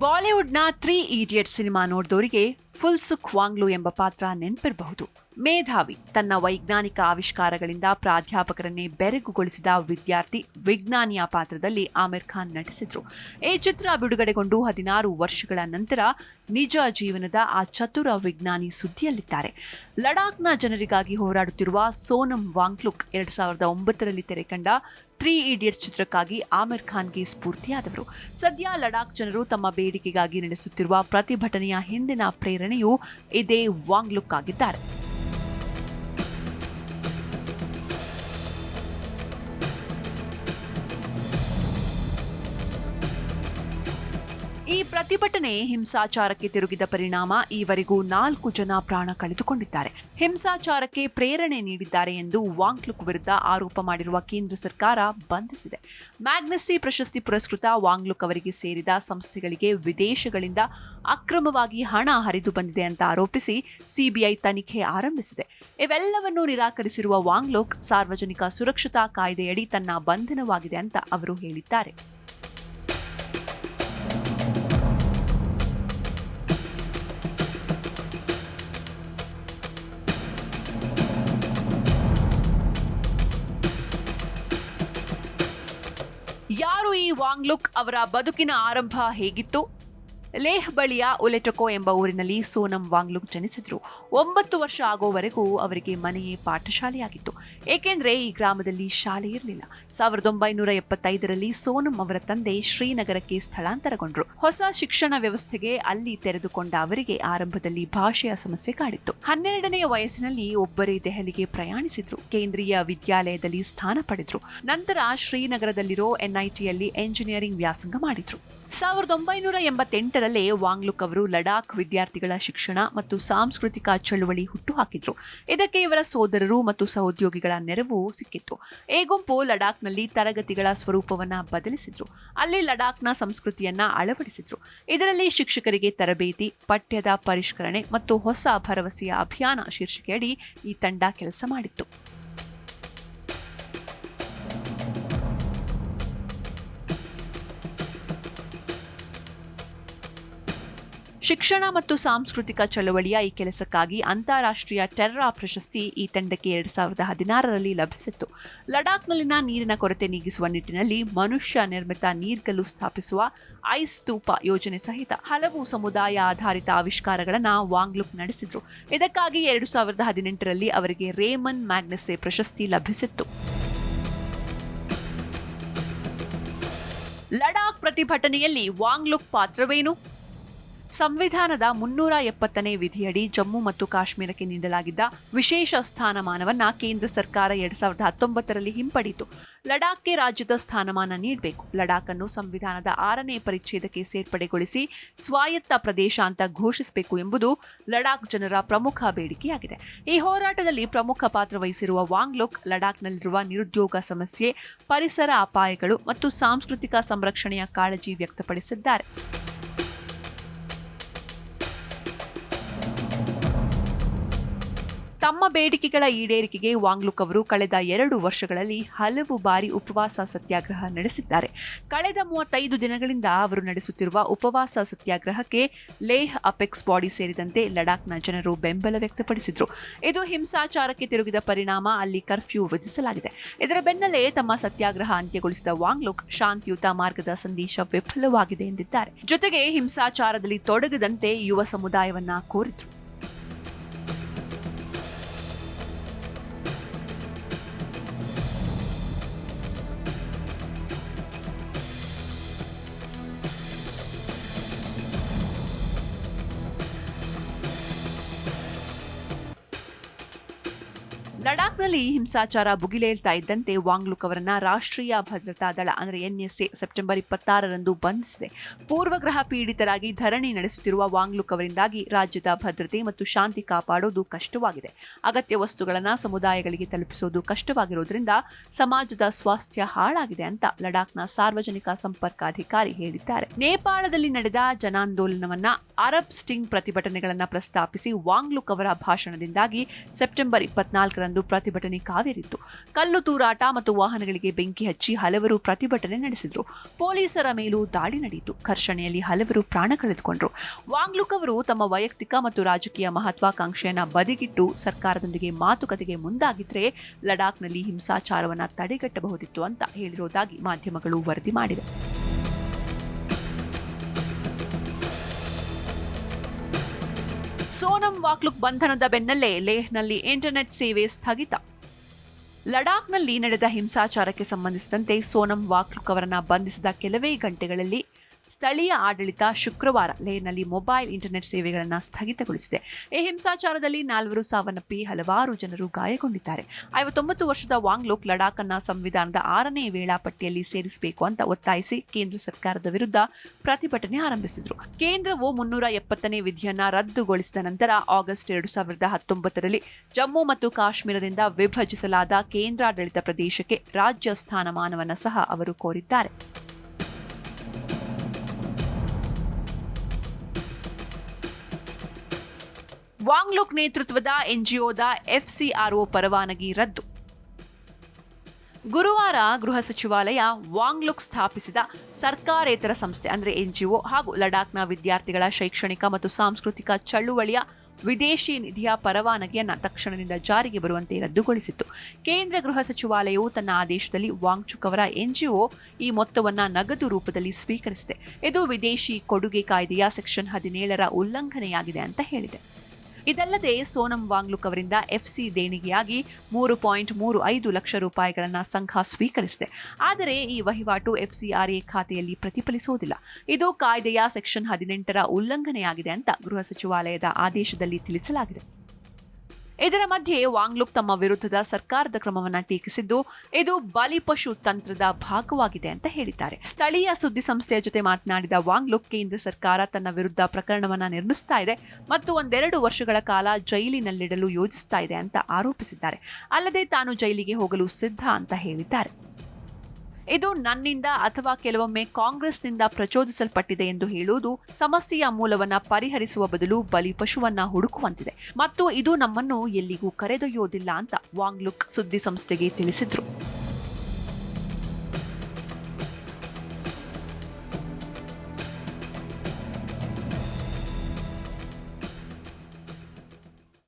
ಬಾಲಿವುಡ್ನ three idiot cinema ನೋಡಿದವರಿಗೆ Phunsukh Wangdu ಎಂಬ ಪಾತ್ರ ನೆನಪಿರಬಹುದು. ಮೇಧಾವಿ ತನ್ನ ವೈಜ್ಞಾನಿಕ ಆವಿಷ್ಕಾರಗಳಿಂದ ಪ್ರಾಧ್ಯಾಪಕರನ್ನೇ ಬೆರಗುಗೊಳಿಸಿದ ವಿದ್ಯಾರ್ಥಿ ವಿಜ್ಞಾನಿಯ ಪಾತ್ರದಲ್ಲಿ ಆಮಿರ್ ಖಾನ್ ನಟಿಸಿದ್ರು. ಈ ಚಿತ್ರ ಬಿಡುಗಡೆಗೊಂಡು ಹದಿನಾರು ವರ್ಷಗಳ ನಂತರ ನಿಜ ಜೀವನದ ಆ ಚತುರ ವಿಜ್ಞಾನಿ ಸುದ್ದಿಯಲ್ಲಿದ್ದಾರೆ. ಲಡಾಖ್ನ ಜನರಿಗಾಗಿ ಹೋರಾಡುತ್ತಿರುವ ಸೋನಂ ವಾಂಗ್ಲುಕ್ ಎರಡ್ ಸಾವಿರದ ಒಂಬತ್ತರಲ್ಲಿ ತೆರೆಕಂಡ ತ್ರೀ ಇಡಿಯಟ್ಸ್ ಚಿತ್ರಕ್ಕಾಗಿ ಆಮಿರ್ ಖಾನ್ಗೆ ಸ್ಫೂರ್ತಿಯಾದವರು. ಸದ್ಯ ಲಡಾಖ್ ಜನರು ತಮ್ಮ ಬೇಡಿಕೆಗಾಗಿ ನಡೆಸುತ್ತಿರುವ ಪ್ರತಿಭಟನೆಯ ಹಿಂದಿನ ಪ್ರೇರಣೆಯು ಇದೇ ವಾಂಗ್ಲುಕ್ ಆಗಿದ್ದಾರೆ. ಈ ಪ್ರತಿಭಟನೆ ಹಿಂಸಾಚಾರಕ್ಕೆ ತಿರುಗಿದ ಪರಿಣಾಮ ಈವರೆಗೂ ನಾಲ್ಕು ಜನ ಪ್ರಾಣ ಕಳೆದುಕೊಂಡಿದ್ದಾರೆ. ಹಿಂಸಾಚಾರಕ್ಕೆ ಪ್ರೇರಣೆ ನೀಡಿದ್ದಾರೆ ಎಂದು ವಾಂಗ್ಲುಕ್ ವಿರುದ್ಧ ಆರೋಪ ಮಾಡಿರುವ ಕೇಂದ್ರ ಸರ್ಕಾರ ಬಂಧಿಸಿದೆ. ಮ್ಯಾಗ್ನಸಿ ಪ್ರಶಸ್ತಿ ಪುರಸ್ಕೃತ ವಾಂಗ್ಲುಕ್ ಅವರಿಗೆ ಸೇರಿದ ಸಂಸ್ಥೆಗಳಿಗೆ ವಿದೇಶಗಳಿಂದ ಅಕ್ರಮವಾಗಿ ಹಣ ಹರಿದು ಬಂದಿದೆ ಅಂತ ಆರೋಪಿಸಿ ಸಿಬಿಐ ತನಿಖೆ ಆರಂಭಿಸಿದೆ. ಇವೆಲ್ಲವನ್ನೂ ನಿರಾಕರಿಸಿರುವ ವಾಂಗ್ಲುಕ್ ಸಾರ್ವಜನಿಕ ಸುರಕ್ಷತಾ ಕಾಯ್ದೆಯಡಿ ತನ್ನ ಬಂಧನವಾಗಿದೆ ಅಂತ ಅವರು ಹೇಳಿದ್ದಾರೆ. ಯಾರು ಈ ವಾಂಗ್ಲುಕ್ ಅವರ ಬದುಕಿನ ಆರಂಭ ಹೇಗಿತ್ತು? ಲೇಹ್ ಬಳಿಯ ಉಲೆಟಕೋ ಎಂಬ ಊರಿನಲ್ಲಿ ಸೋನಂ ವಾಂಗ್ಲುಕ್ ಜನಿಸಿದ್ರು. ಒಂಬತ್ತು ವರ್ಷ ಆಗೋವರೆಗೂ ಅವರಿಗೆ ಮನೆಯೇ ಪಾಠಶಾಲೆಯಾಗಿತ್ತು. ಏಕೆಂದರೆ ಈ ಗ್ರಾಮದಲ್ಲಿ ಶಾಲೆ ಇರಲಿಲ್ಲ. ಸಾವಿರದ ಒಂಬೈನೂರ ಎಪ್ಪತ್ತೈದರಲ್ಲಿ ಸೋನಂ ಅವರ ತಂದೆ ಶ್ರೀನಗರಕ್ಕೆ ಸ್ಥಳಾಂತರಗೊಂಡ್ರು. ಹೊಸ ಶಿಕ್ಷಣ ವ್ಯವಸ್ಥೆಗೆ ಅಲ್ಲಿ ತೆರೆದುಕೊಂಡ ಅವರಿಗೆ ಆರಂಭದಲ್ಲಿ ಭಾಷೆಯ ಸಮಸ್ಯೆ ಕಾಡಿತ್ತು. ಹನ್ನೆರಡನೆಯ ವಯಸ್ಸಿನಲ್ಲಿ ಒಬ್ಬರೇ ದೆಹಲಿಗೆ ಪ್ರಯಾಣಿಸಿದ್ರು. ಕೇಂದ್ರೀಯ ವಿದ್ಯಾಲಯದಲ್ಲಿ ಸ್ಥಾನ ಪಡೆದ್ರು. ನಂತರ ಶ್ರೀನಗರದಲ್ಲಿರೋ ಎನ್ಐಟಿಯಲ್ಲಿ ಎಂಜಿನಿಯರಿಂಗ್ ವ್ಯಾಸಂಗ ಮಾಡಿದ್ರು. ಸಾವಿರದ ಒಂಬೈನೂರ ಎಂಬತ್ತೆಂಟರಲ್ಲೇ ವಾಂಗ್ಲುಕ್ ಅವರು ಲಡಾಖ್ ವಿದ್ಯಾರ್ಥಿಗಳ ಶಿಕ್ಷಣ ಮತ್ತು ಸಾಂಸ್ಕೃತಿಕ ಚಳುವಳಿ ಹುಟ್ಟುಹಾಕಿದ್ರು ಇದಕ್ಕೆ ಇವರ ಸೋದರರು ಮತ್ತು ಸಹೋದ್ಯೋಗಿಗಳ ನೆರವು ಸಿಕ್ಕಿತ್ತು. ಈ ಗುಂಪು ಲಡಾಖ್ನಲ್ಲಿ ತರಗತಿಗಳ ಸ್ವರೂಪವನ್ನು ಬದಲಿಸಿದ್ರು. ಅಲ್ಲಿ ಲಡಾಖ್ನ ಸಂಸ್ಕೃತಿಯನ್ನ ಅಳವಡಿಸಿದ್ರು. ಇದರಲ್ಲಿ ಶಿಕ್ಷಕರಿಗೆ ತರಬೇತಿ, ಪಠ್ಯದ ಪರಿಷ್ಕರಣೆ ಮತ್ತು ಹೊಸ ಭರವಸೆಯ ಅಭಿಯಾನ ಶೀರ್ಷಿಕೆಯಡಿ ಈ ತಂಡ ಕೆಲಸ ಮಾಡಿತ್ತು. ಶಿಕ್ಷಣ ಮತ್ತು ಸಾಂಸ್ಕೃತಿಕ ಚಳವಳಿಯ ಈ ಕೆಲಸಕ್ಕಾಗಿ ಅಂತಾರಾಷ್ಟ್ರೀಯ ಟೆರ್ರಾ ಪ್ರಶಸ್ತಿ ಈ ತಂಡಕ್ಕೆ ಎರಡು ಸಾವಿರದ ಹದಿನಾರರಲ್ಲಿ ಲಭಿಸಿತ್ತು. ಲಡಾಖ್ನಲ್ಲಿನ ನೀರಿನ ಕೊರತೆ ನೀಗಿಸುವ ನಿಟ್ಟಿನಲ್ಲಿ ಮನುಷ್ಯ ನಿರ್ಮಿತ ನೀರ್ಗಲ್ಲು ಸ್ಥಾಪಿಸುವ ಐಸ್ ಸ್ತೂಪ ಯೋಜನೆ ಸಹಿತ ಹಲವು ಸಮುದಾಯ ಆಧಾರಿತ ಆವಿಷ್ಕಾರಗಳನ್ನು ವಾಂಗ್ಲುಕ್ ನಡೆಸಿದ್ರು. ಇದಕ್ಕಾಗಿ ಎರಡು ಸಾವಿರದ ಹದಿನೆಂಟರಲ್ಲಿ ಅವರಿಗೆ ರೇಮನ್ ಮ್ಯಾಗ್ನೆಸೆ ಪ್ರಶಸ್ತಿ ಲಭಿಸಿತ್ತು. ಲಡಾಖ್ ಪ್ರತಿಭಟನೆಯಲ್ಲಿ ವಾಂಗ್ಲುಕ್ ಪಾತ್ರವೇನು? ಸಂವಿಧಾನದ ಮುನ್ನೂರ ಎಪ್ಪತ್ತನೇ ವಿಧಿಯಡಿ ಜಮ್ಮು ಮತ್ತು ಕಾಶ್ಮೀರಕ್ಕೆ ನೀಡಲಾಗಿದ್ದ ವಿಶೇಷ ಸ್ಥಾನಮಾನವನ್ನು ಕೇಂದ್ರ ಸರ್ಕಾರ ಎರಡ್ ಸಾವಿರದ ಹತ್ತೊಂಬತ್ತರಲ್ಲಿ ಹಿಂಪಡೆಯಿತು ಲಡಾಖ್ಗೆ ರಾಜ್ಯದ ಸ್ಥಾನಮಾನ ನೀಡಬೇಕು. ಲಡಾಖ್ ಅನ್ನು ಸಂವಿಧಾನದ ಆರನೇ ಪರಿಚ್ಛೇದಕ್ಕೆ ಸೇರ್ಪಡೆಗೊಳಿಸಿ ಸ್ವಾಯತ್ತ ಪ್ರದೇಶ ಅಂತ ಘೋಷಿಸಬೇಕು ಎಂಬುದು ಲಡಾಖ್ ಜನರ ಪ್ರಮುಖ ಬೇಡಿಕೆಯಾಗಿದೆ. ಈ ಹೋರಾಟದಲ್ಲಿ ಪ್ರಮುಖ ಪಾತ್ರ ವಹಿಸಿರುವ ವಾಂಗ್ಲುಕ್ ಲಡಾಖ್ನಲ್ಲಿರುವ ನಿರುದ್ಯೋಗ ಸಮಸ್ಯೆ, ಪರಿಸರ ಅಪಾಯಗಳು ಮತ್ತು ಸಾಂಸ್ಕೃತಿಕ ಸಂರಕ್ಷಣೆಯ ಕಾಳಜಿ ವ್ಯಕ್ತಪಡಿಸಿದ್ದಾರೆ. ಬೇಡಿಕೆಗಳ ಈಡೇರಿಕೆಗೆ ವಾಂಗ್ಲುಕ್ ಅವರು ಕಳೆದ ಎರಡು ವರ್ಷಗಳಲ್ಲಿ ಹಲವು ಬಾರಿ ಉಪವಾಸ ಸತ್ಯಾಗ್ರಹ ನಡೆಸಿದ್ದಾರೆ. ಕಳೆದ ಮೂವತ್ತೈದು ದಿನಗಳಿಂದ ಅವರು ನಡೆಸುತ್ತಿರುವ ಉಪವಾಸ ಸತ್ಯಾಗ್ರಹಕ್ಕೆ ಲೇಹ್ ಅಪೆಕ್ಸ್ ಬಾಡಿ ಸೇರಿದಂತೆ ಲಡಾಖ್ನ ಜನರು ಬೆಂಬಲ ವ್ಯಕ್ತಪಡಿಸಿದ್ರು. ಇದು ಹಿಂಸಾಚಾರಕ್ಕೆ ತಿರುಗಿದ ಪರಿಣಾಮ ಅಲ್ಲಿ ಕರ್ಫ್ಯೂ ವಿಧಿಸಲಾಗಿದೆ. ಇದರ ಬೆನ್ನಲ್ಲೇ ತಮ್ಮ ಸತ್ಯಾಗ್ರಹ ಅಂತ್ಯಗೊಳಿಸಿದ ವಾಂಗ್ಲುಕ್ ಶಾಂತಿಯುತ ಮಾರ್ಗದ ಸಂದೇಶ ವಿಫಲವಾಗಿದೆ ಎಂದಿದ್ದಾರೆ. ಜೊತೆಗೆ ಹಿಂಸಾಚಾರದಲ್ಲಿ ತೊಡಗದಂತೆ ಯುವ ಸಮುದಾಯವನ್ನ ಕೋರಿದ್ರು. ಲಡಾಖ್ನಲ್ಲಿ ಹಿಂಸಾಚಾರ ಭುಗಿಲೇಳ್ತಾ ಇದ್ದಂತೆ ವಾಂಗ್ಲುಕ್ ಅವರನ್ನ ರಾಷ್ಟ್ರೀಯ ಭದ್ರತಾ ದಳ, ಅಂದರೆ ಎನ್ಎಸ್ಎ, ಸೆಪ್ಟೆಂಬರ್ ಇಪ್ಪತ್ತಾರರಂದು ಬಂಧಿಸಿದೆ. ಪೂರ್ವಗ್ರಹ ಪೀಡಿತರಾಗಿ ಧರಣಿ ನಡೆಸುತ್ತಿರುವ ವಾಂಗ್ಲುಕ್ ಅವರಿಂದಾಗಿ ರಾಜ್ಯದ ಭದ್ರತೆ ಮತ್ತು ಶಾಂತಿ ಕಾಪಾಡೋದು ಕಷ್ಟವಾಗಿದೆ. ಅಗತ್ಯ ವಸ್ತುಗಳನ್ನು ಸಮುದಾಯಗಳಿಗೆ ತಲುಪಿಸೋದು ಕಷ್ಟವಾಗಿರೋದ್ರಿಂದ ಸಮಾಜದ ಸ್ವಾಸ್ಥ್ಯ ಹಾಳಾಗಿದೆ ಅಂತ ಲಡಾಖ್ನ ಸಾರ್ವಜನಿಕ ಸಂಪರ್ಕಾಧಿಕಾರಿ ಹೇಳಿದ್ದಾರೆ. ನೇಪಾಳದಲ್ಲಿ ನಡೆದ ಜನಾಂದೋಲನವನ್ನ ಅರಬ್ ಸ್ಟಿಂಗ್ ಪ್ರತಿಭಟನೆಗಳನ್ನು ಪ್ರಸ್ತಾಪಿಸಿ ವಾಂಗ್ಲುಕ್ ಅವರ ಭಾಷಣದಿಂದಾಗಿ ಸೆಪ್ಟೆಂಬರ್ ಇಪ್ಪತ್ನಾಲ್ಕರಂದು ಒಂಬತ್ತರಂದು ಪ್ರತಿಭಟನೆ ಕಾವೇರಿತ್ತು. ಕಲ್ಲು ತೂರಾಟ ಮತ್ತು ವಾಹನಗಳಿಗೆ ಬೆಂಕಿ ಹಚ್ಚಿ ಹಲವರು ಪ್ರತಿಭಟನೆ ನಡೆಸಿದ್ರು. ಪೊಲೀಸರ ಮೇಲೂ ದಾಳಿ ನಡೆಯಿತು. ಘರ್ಷಣೆಯಲ್ಲಿ ಹಲವರು ಪ್ರಾಣ ಕಳೆದುಕೊಂಡರು. ವಾಂಗ್ಲುಕ್ ಅವರು ತಮ್ಮ ವೈಯಕ್ತಿಕ ಮತ್ತು ರಾಜಕೀಯ ಮಹತ್ವಾಕಾಂಕ್ಷೆಯನ್ನ ಬದಿಗಿಟ್ಟು ಸರ್ಕಾರದೊಂದಿಗೆ ಮಾತುಕತೆಗೆ ಮುಂದಾಗಿದ್ರೆ ಲಡಾಖ್ನಲ್ಲಿ ಹಿಂಸಾಚಾರವನ್ನು ತಡೆಗಟ್ಟಬಹುದಿತ್ತು ಅಂತ ಹೇಳಿರುವುದಾಗಿ ಮಾಧ್ಯಮಗಳು ವರದಿ ಮಾಡಿವೆ. ಸೋನಂ ವಾಕ್ಲುಕ್ ಬಂಧನದ ಬೆನ್ನಲ್ಲೇ ಲೇಹ್ನಲ್ಲಿ ಇಂಟರ್ನೆಟ್ ಸೇವೆ ಸ್ಥಗಿತ. ಲಡಾಖ್ನಲ್ಲಿ ನಡೆದ ಹಿಂಸಾಚಾರಕ್ಕೆ ಸಂಬಂಧಿಸಿದಂತೆ ಸೋನಂ ವಾಕ್ಲುಕ್ ಅವರನ್ನ ಬಂಧಿಸಿದ ಕೆಲವೇ ಗಂಟೆಗಳಲ್ಲಿ ಸ್ಥಳೀಯ ಆಡಳಿತ ಶುಕ್ರವಾರ ಲೇನಲ್ಲಿ ಮೊಬೈಲ್ ಇಂಟರ್ನೆಟ್ ಸೇವೆಗಳನ್ನು ಸ್ಥಗಿತಗೊಳಿಸಿದೆ. ಈ ಹಿಂಸಾಚಾರದಲ್ಲಿ ನಾಲ್ವರು ಸಾವನ್ನಪ್ಪಿ, ಹಲವಾರು ಜನರು ಗಾಯಗೊಂಡಿದ್ದಾರೆ. ಐವತ್ತೊಂಬತ್ತು ವರ್ಷದ ವಾಂಗ್ಲೋಕ್ ಲಡಾಖ್ ಅನ್ನ ಸಂವಿಧಾನದ ಆರನೇ ವೇಳಾಪಟ್ಟಿಯಲ್ಲಿ ಸೇರಿಸಬೇಕು ಅಂತ ಒತ್ತಾಯಿಸಿ ಕೇಂದ್ರ ಸರ್ಕಾರದ ವಿರುದ್ಧ ಪ್ರತಿಭಟನೆ ಆರಂಭಿಸಿದ್ರು. ಕೇಂದ್ರವು ಮುನ್ನೂರ ಎಪ್ಪತ್ತನೇ ವಿಧಿಯನ್ನ ರದ್ದುಗೊಳಿಸಿದ ನಂತರ ಆಗಸ್ಟ್ ಎರಡು ಸಾವಿರದ ಹತ್ತೊಂಬತ್ತರಲ್ಲಿ ಜಮ್ಮು ಮತ್ತು ಕಾಶ್ಮೀರದಿಂದ ವಿಭಜಿಸಲಾದ ಕೇಂದ್ರಾಡಳಿತ ಪ್ರದೇಶಕ್ಕೆ ರಾಜ್ಯ ಸ್ಥಾನಮಾನವನ್ನು ಸಹ ಅವರು ಕೋರಿದ್ದಾರೆ. ವಾಂಗ್ಲುಕ್ ನೇತೃತ್ವದ ಎನ್ಜಿಒದ ಎಫ್ಸಿಆರ್ಒ ಪರವಾನಗಿ ರದ್ದು. ಗುರುವಾರ ಗೃಹ ಸಚಿವಾಲಯ ವಾಂಗ್ಲುಕ್ ಸ್ಥಾಪಿಸಿದ ಸರ್ಕಾರೇತರ ಸಂಸ್ಥೆ ಅಂದರೆ ಎನ್ಜಿಒ ಹಾಗೂ ಲಡಾಖ್ನ ವಿದ್ಯಾರ್ಥಿಗಳ ಶೈಕ್ಷಣಿಕ ಮತ್ತು ಸಾಂಸ್ಕೃತಿಕ ಚಳುವಳಿಯ ವಿದೇಶಿ ನಿಧಿಯ ಪರವಾನಗಿಯನ್ನು ತಕ್ಷಣದಿಂದ ಜಾರಿಗೆ ಬರುವಂತೆ ರದ್ದುಗೊಳಿಸಿತ್ತು. ಕೇಂದ್ರ ಗೃಹ ಸಚಿವಾಲಯವು ತನ್ನ ಆದೇಶದಲ್ಲಿ ವಾಂಗ್ಚುಕ್ ಅವರ ಎನ್ಜಿಒ ಈ ಮೊತ್ತವನ್ನು ನಗದು ರೂಪದಲ್ಲಿ ಸ್ವೀಕರಿಸಿದೆ. ಇದು ವಿದೇಶಿ ಕೊಡುಗೆ ಕಾಯ್ದೆಯ ಸೆಕ್ಷನ್ ಹದಿನೇಳರ ಉಲ್ಲಂಘನೆಯಾಗಿದೆ ಅಂತ ಹೇಳಿದೆ. ಇದಲ್ಲದೆ ಸೋನಂ ವಾಂಗ್ಲುಕ್ ಅವರಿಂದ ಎಫ್ಸಿ ದೇಣಿಗೆಯಾಗಿ ಮೂರು ಪಾಯಿಂಟ್ ಮೂರು ಐದು ಲಕ್ಷ ರೂಪಾಯಿಗಳನ್ನು ಸಂಘ ಸ್ವೀಕರಿಸಿದೆ. ಆದರೆ ಈ ವಹಿವಾಟು ಎಫ್ಸಿಆರ್ಎ ಖಾತೆಯಲ್ಲಿ ಪ್ರತಿಫಲಿಸುವುದಿಲ್ಲ. ಇದು ಕಾಯ್ದೆಯ ಸೆಕ್ಷನ್ ಹದಿನೆಂಟರ ಉಲ್ಲಂಘನೆಯಾಗಿದೆ ಅಂತ ಗೃಹ ಸಚಿವಾಲಯದ ಆದೇಶದಲ್ಲಿ ತಿಳಿಸಲಾಗಿದೆ. ಇದರ ಮಧ್ಯೆ ವಾಂಗ್ಲುಕ್ ತಮ್ಮ ವಿರುದ್ಧದ ಸರ್ಕಾರದ ಕ್ರಮವನ್ನು ಟೀಕಿಸಿದ್ದು, ಇದು ಬಲಿಪಶು ತಂತ್ರದ ಭಾಗವಾಗಿದೆ ಅಂತ ಹೇಳಿದ್ದಾರೆ. ಸ್ಥಳೀಯ ಸುದ್ದಿ ಸಂಸ್ಥೆಯ ಜೊತೆ ಮಾತನಾಡಿದ ವಾಂಗ್ಲುಕ್ ಕೇಂದ್ರ ಸರ್ಕಾರ ತನ್ನ ವಿರುದ್ಧ ಪ್ರಕರಣವನ್ನು ನಿರ್ಮಿಸ್ತಾ ಇದೆ ಮತ್ತು ಒಂದೆರಡು ವರ್ಷಗಳ ಕಾಲ ಜೈಲಿನಲ್ಲಿಡಲು ಯೋಜಿಸ್ತಾ ಇದೆ ಅಂತ ಆರೋಪಿಸಿದ್ದಾರೆ. ಅಲ್ಲದೆ ತಾನು ಜೈಲಿಗೆ ಹೋಗಲು ಸಿದ್ಧ ಅಂತ ಹೇಳಿದ್ದಾರೆ. ಇದು ನನ್ನಿಂದ ಅಥವಾ ಕೆಲವೊಮ್ಮೆ ಕಾಂಗ್ರೆಸ್ನಿಂದ ಪ್ರಚೋದಿಸಲ್ಪಟ್ಟಿದೆ ಎಂದು ಹೇಳುವುದು ಸಮಸ್ಯೆಯ ಮೂಲವನ್ನ ಪರಿಹರಿಸುವ ಬದಲು ಬಲಿಪಶುವನ್ನ ಹುಡುಕುವಂತಿದೆ. ಮತ್ತು ಇದು ನಮ್ಮನ್ನು ಎಲ್ಲಿಗೂ ಕರೆದೊಯ್ಯೋದಿಲ್ಲ ಅಂತ ವಾಂಗ್ಲುಕ್ ಸುದ್ದಿ ಸಂಸ್ಥೆಗೆ ತಿಳಿಸಿದ್ರು.